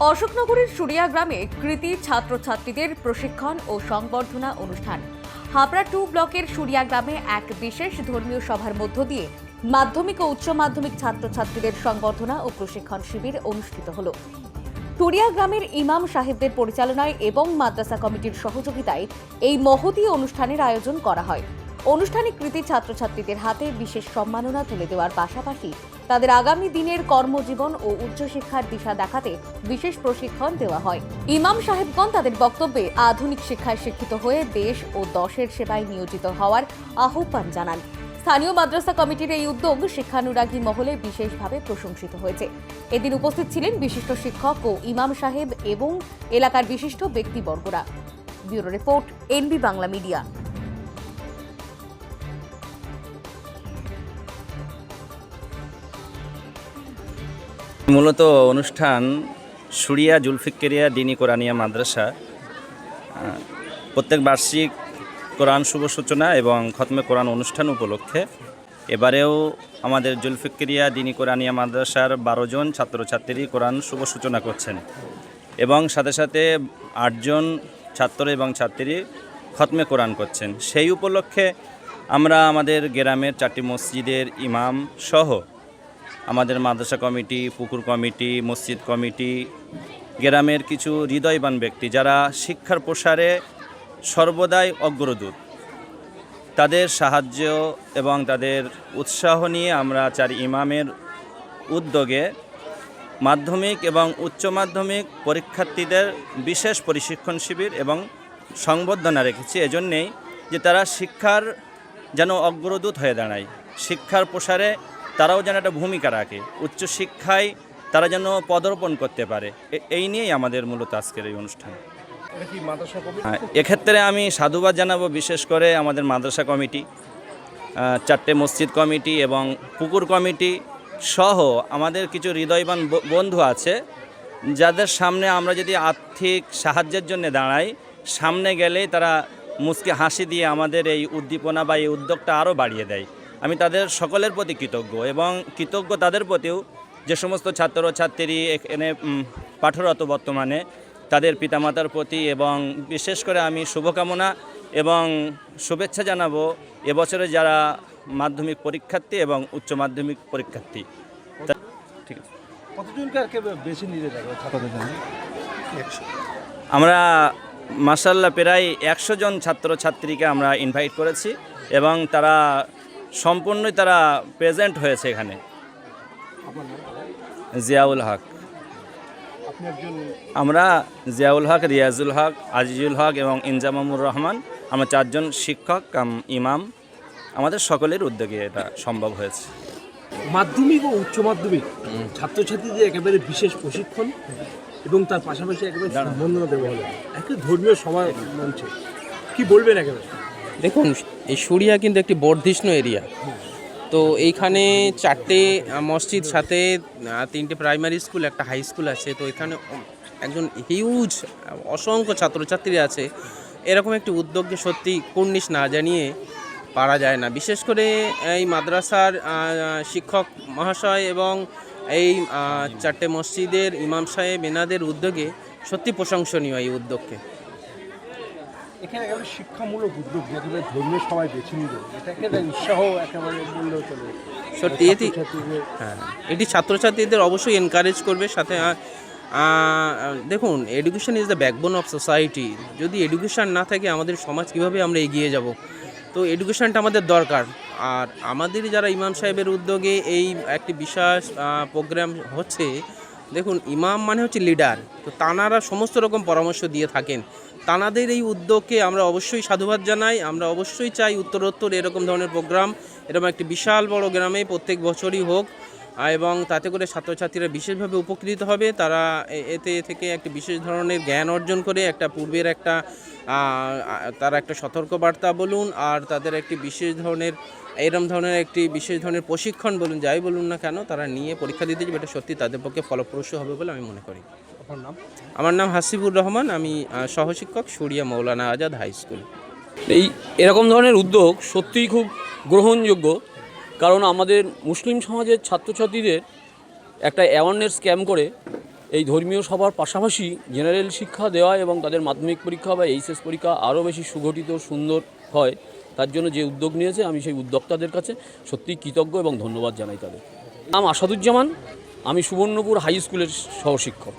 অশোকনগরের সুরিয়া গ্রামে কৃতি ছাত্রছাত্রীদের প্রশিক্ষণ ও সংবর্ধনা অনুষ্ঠান। হাবড়া টু ব্লকের সুরিয়া গ্রামে এক বিশেষ ধর্মীয় সভার মধ্য দিয়ে মাধ্যমিক ও উচ্চ মাধ্যমিক ছাত্রছাত্রীদের সংবর্ধনা ও প্রশিক্ষণ শিবির অনুষ্ঠিত হলো। টুরিয়া গ্রামের ইমাম সাহেবদের পরিচালনায় এবং মাদ্রাসা কমিটির সহযোগিতায় এই মহতী অনুষ্ঠানের আয়োজন করা হয়। অনুষ্ঠানে কৃতি ছাত্রছাত্রীদের হাতে বিশেষ সম্মাননা তুলে দেওয়ার পাশাপাশি তাদের আগামী দিনের কর্মজীবন ও উচ্চশিক্ষার দিশা দেখাতে বিশেষ প্রশিক্ষণ দেওয়া হয়। ইমাম সাহেবগণ তাদের বক্তব্যে আধুনিক শিক্ষায় শিক্ষিত হয়ে দেশ ও দশের সেবায় নিয়োজিত হওয়ার আহ্বান জানান। স্থানীয় মাদ্রাসা কমিটির এই উদ্যোগ শিক্ষানুরাগী মহলে বিশেষভাবে প্রশংসিত হয়েছে। এদিন উপস্থিত ছিলেন বিশিষ্ট শিক্ষক ও ইমাম সাহেব এবং এলাকার বিশিষ্ট ব্যক্তিবর্গরা। Bureau report, NB Bangla media. মূলত অনুষ্ঠান সুরিয়া জুলফিকেরিয়া দিনী কোরআনিয়া মাদ্রাসা। প্রত্যেক বার্ষিক কোরআন শুভ সূচনা এবং খতমে কোরআন অনুষ্ঠান উপলক্ষে এবারেও আমাদের জুলফিকেরিয়া দিনী কোরআনিয়া মাদ্রাসার বারো জন ছাত্রছাত্রী কোরআন শুভ সূচনা করছেন এবং সাথে সাথে আটজন ছাত্র এবং ছাত্রী খতমে কোরআন করছেন। সেই উপলক্ষে আমরা আমাদের গ্রামের চারটি মসজিদের ইমাম সহ আমাদের মাদ্রাসা কমিটি, পুকুর কমিটি, মসজিদ কমিটি, গ্রামের কিছু হৃদয়বান ব্যক্তি যারা শিক্ষার প্রসারে সর্বদাই অগ্রদূত। তাদের সাহায্য এবং তাদের উৎসাহ নিয়ে আমরা চার ইমামের উদ্যোগে মাধ্যমিক এবং উচ্চ মাধ্যমিক পরীক্ষার্থীদের বিশেষ প্রশিক্ষণ শিবির এবং সংবর্ধনা রেখেছি। এজন্যেই যে তারা শিক্ষার যেন অগ্রদূত হয়ে দাঁড়ায়, শিক্ষার প্রসারে তারাও যেন একটা ভূমিকা রাখে। উচ্চশিক্ষায় তারা যেন পদার্পণ করতে পারে। এই নিয়েই আমাদের মূলত আজকের এই অনুষ্ঠান। হ্যাঁ, এক্ষেত্রে আমি সাধুবাদ জানাব বিশেষ করে আমাদের মাদ্রাসা কমিটি চারটে মসজিদ কমিটি এবং পুকুর কমিটি সহ আমাদের কিছু হৃদয়বান বন্ধু আছে যাদের সামনে আমরা যদি আর্থিক সাহায্যের জন্য দাঁড়াই সামনে গেলেই তারা মুচকে হাসি দিয়ে আমাদের এই উদ্দীপনা বা এই উদ্যোগটা আরও বাড়িয়ে দেয়। আমি তাদের সকলের প্রতি কৃতজ্ঞ এবং কৃতজ্ঞ তাদের প্রতিও যে সমস্ত ছাত্র ছাত্রী এখানে পাঠরত বর্তমানে তাদের পিতামাতার প্রতি এবং বিশেষ করে আমি শুভকামনা এবং শুভেচ্ছা জানাব এবছরে যারা মাধ্যমিক পরীক্ষার্থী এবং উচ্চ মাধ্যমিক পরীক্ষার্থী। ঠিক আছে। আমরা মাসাল্লাহ প্রায় একশো জন ছাত্র ছাত্রীকে আমরা ইনভাইট করেছি এবং তারা সম্পূর্ণই তারা প্রেজেন্ট হয়েছে এখানে। জিয়াউল হক। আমরা জিয়াউল হক রিয়াজুল হক আজিজুল হক এবং ইনজামামুর রহমান আমরা চারজন শিক্ষক কাম ইমাম আমাদের সকলের উদ্যোগে এটা সম্ভব হয়েছে। মাধ্যমিক ও উচ্চ মাধ্যমিক ছাত্রছাত্রীদের একেবারে বিশেষ প্রশিক্ষণ এবং তার পাশাপাশি একেবারে সম্বন্ধনা দেওয়া হলো। একটা ধর্মীয় সভা মঞ্চে। কি বলবেন একেবারে? দেখুন, এই সুরিয়া কিন্তু একটি বর্ধিষ্ণু এরিয়া। তো এইখানে চারটে মসজিদ, সাথে তিনটে প্রাইমারি স্কুল একটা হাই স্কুল আছে। তো এখানে একজন হিউজ অসংখ্য ছাত্রছাত্রী আছে। এরকম একটি উদ্যোগকে সত্যি কুর্নিশ না জানিয়ে পারা যায় না। বিশেষ করে এই মাদ্রাসার শিক্ষক মহাশয় এবং এই চারটে মসজিদের ইমাম সাহেব, এনাদের উদ্যোগে সত্যি প্রশংসনীয় এই উদ্যোগকে। এখানে একেবারে শিক্ষামূলক উদ্যোগ যেগুলো ধর্মীয় সবাই বেছে নিল। এটা উৎসাহ একেবারে বললেও চলে। সত্যি এটি ছাত্রছাত্রীদের হ্যাঁ এটি ছাত্রছাত্রীদের অবশ্যই এনকারেজ করবে সাথে দেখুন education is the backbone of society যদি এডুকেশন না থাকে আমাদের সমাজ কীভাবে আমরা এগিয়ে যাব? তো এডুকেশনটা আমাদের দরকার। আর আমাদের যারা ইমাম সাহেবের উদ্যোগে এই একটি বিশেষ প্রোগ্রাম হচ্ছে দেখুন, ইমাম মানে হচ্ছে লিডার তো তানারা সমস্ত রকম পরামর্শ দিয়ে থাকেন। তানাদের এই উদ্যোগকে আমরা অবশ্যই সাধুবাদ জানাই। আমরা অবশ্যই চাই উত্তরোত্তর এরকম ধরনের প্রোগ্রাম এরকম একটি বিশাল বড় গ্রামে প্রত্যেক বছরই হোক। এবং তাতে করে ছাত্রছাত্রীরা বিশেষভাবে উপকৃত হবে। তারা এ- এতে থেকে একটি বিশেষ ধরনের জ্ঞান অর্জন করে একটা পূর্বের একটা তারা একটা সতর্কবার্তা বলুন আর তাদের একটি বিশেষ ধরনের এরম ধরনের একটি বিশেষ ধরনের প্রশিক্ষণ বলুন যাই বলুন না কেন তারা নিয়ে পরীক্ষা দিতে যাবে। এটা সত্যি তাদের পক্ষে ফলপ্রসূ হবে বলে আমি মনে করি। আপনার নাম? আমার নাম হাসিবুর রহমান। আমি সহশিক্ষক সুরিয়া মৌলানা আজাদ হাই স্কুল। এই এরকম ধরনের উদ্যোগ সত্যিই খুব গ্রহণযোগ্য। কারণ আমাদের মুসলিম সমাজের ছাত্রছাত্রীদের একটা অ্যাওয়ারনেস ক্যাম্প করে এই ধর্মীয় সভার পাশাপাশি জেনারেল শিক্ষা দেওয়া এবং তাদের মাধ্যমিক পরীক্ষা বা এইচএস পরীক্ষা আরও বেশি সুগঠিত, সুন্দর হয়। তার জন্য যে উদ্যোগ নিয়েছে, আমি সেই উদ্যোক্তাদের কাছে সত্যিই কৃতজ্ঞ এবং ধন্যবাদ জানাই তাদের। নাম আসাদুজ্জামান। আমি সুবর্ণপুর হাই স্কুলের সহশিক্ষক।